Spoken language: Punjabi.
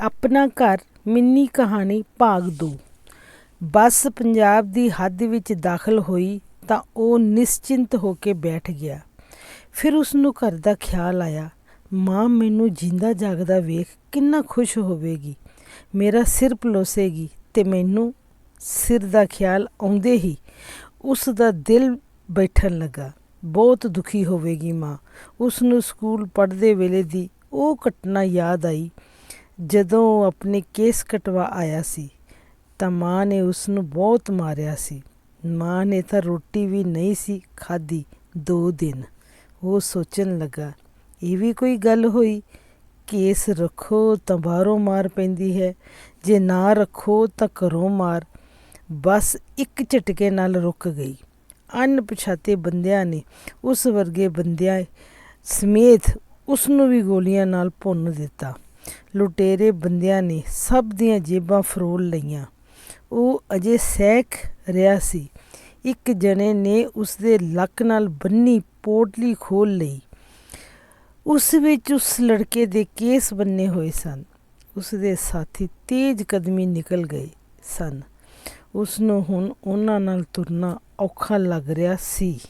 ਆਪਣਾ ਘਰ ਮਿੰਨੀ ਕਹਾਣੀ ਭਾਗ 2 ਬੱਸ ਪੰਜਾਬ ਦੀ ਹੱਦ ਵਿੱਚ ਦਾਖਲ ਹੋਈ ਤਾਂ ਉਹ ਨਿਸ਼ਚਿੰਤ ਹੋ ਕੇ ਬੈਠ ਗਿਆ। ਫਿਰ ਉਸ ਨੂੰ ਘਰ ਦਾ ਖਿਆਲ ਆਇਆ, ਮਾਂ, ਮੈਨੂੰ ਜਿੰਦਾ ਜਾਗਦਾ ਵੇਖ, ਕਿੰਨਾ ਖੁਸ਼ ਹੋਵੇਗੀ। ਮੇਰਾ ਸਿਰ ਪਲੋਸੇਗੀ ਤੇ ਮੈਨੂੰ ਸਿਰ ਦਾ ਖਿਆਲ ਆਉਂਦੇ ਹੀ ਉਸ ਦਾ ਦਿਲ ਬੈਠਣ ਲੱਗਾ। ਬਹੁਤ ਦੁਖੀ ਹੋਵੇਗੀ ਮਾਂ। ਉਸ ਨੂੰ ਸਕੂਲ ਪੜ੍ਹਦੇ ਵੇਲੇ ਦੀ ਉਹ ਘਟਨਾ ਯਾਦ ਆਈ ਜਦੋਂ ਉਹ ਆਪਣੇ ਕੇਸ ਕਟਵਾ ਆਇਆ ਸੀ, ਤਾਂ ਮਾਂ ਨੇ ਉਸ ਨੂੰ ਬਹੁਤ ਮਾਰਿਆ ਸੀ। ਮਾਂ ਨੇ ਤਾਂ ਰੋਟੀ ਵੀ ਨਹੀਂ ਸੀ ਖਾਧੀ ਦੋ ਦਿਨ। ਉਹ ਸੋਚਣ ਲੱਗਾ, ਇਹ ਵੀ ਕੋਈ ਗੱਲ ਹੋਈ? ਕੇਸ ਰੱਖੋ ਤਾਂ ਬਾਹਰੋਂ ਮਾਰ ਪੈਂਦੀ ਹੈ, ਜੇ ਨਾ ਰੱਖੋ ਤਾਂ ਘਰੋਂ ਮਾਰ। ਬਸ ਇੱਕ ਝਟਕੇ ਨਾਲ ਰੁਕ ਗਈ। ਅਣਪਛਾਤੇ ਬੰਦਿਆਂ ਨੇ ਉਸ ਵਰਗੇ ਬੰਦਿਆਂ ਸਮੇਤ ਉਸ ਨੂੰ ਵੀ ਗੋਲੀਆਂ ਨਾਲ ਭੁੰਨ ਦਿੱਤਾ। ਲੁਟੇਰੇ ਬੰਦਿਆਂ ਨੇ ਸਭ ਦੀਆਂ ਜੇਬਾਂ ਫਰੋਲ ਲਈਆਂ। ਉਹ ਅਜੇ ਸਹਿਕ ਰਿਹਾ ਸੀ। ਇੱਕ ਜਣੇ ਨੇ ਉਸ ਦੇ ਲੱਕ ਨਾਲ ਬੰਨੀ ਪੋਟਲੀ ਖੋਲ ਲਈ। ਉਸ ਵਿੱਚ ਉਸ ਲੜਕੇ ਦੇ ਕੇਸ ਬੰਨੇ ਹੋਏ ਸਨ। ਉਸ ਦੇ ਸਾਥੀ ਤੇਜ਼ ਕਦਮੀ ਨਿਕਲ ਗਏ ਸਨ। ਉਸ ਨੂੰ ਹੁਣ ਉਹਨਾਂ ਨਾਲ ਤੁਰਨਾ ਔਖਾ ਲੱਗ ਰਿਹਾ ਸੀ।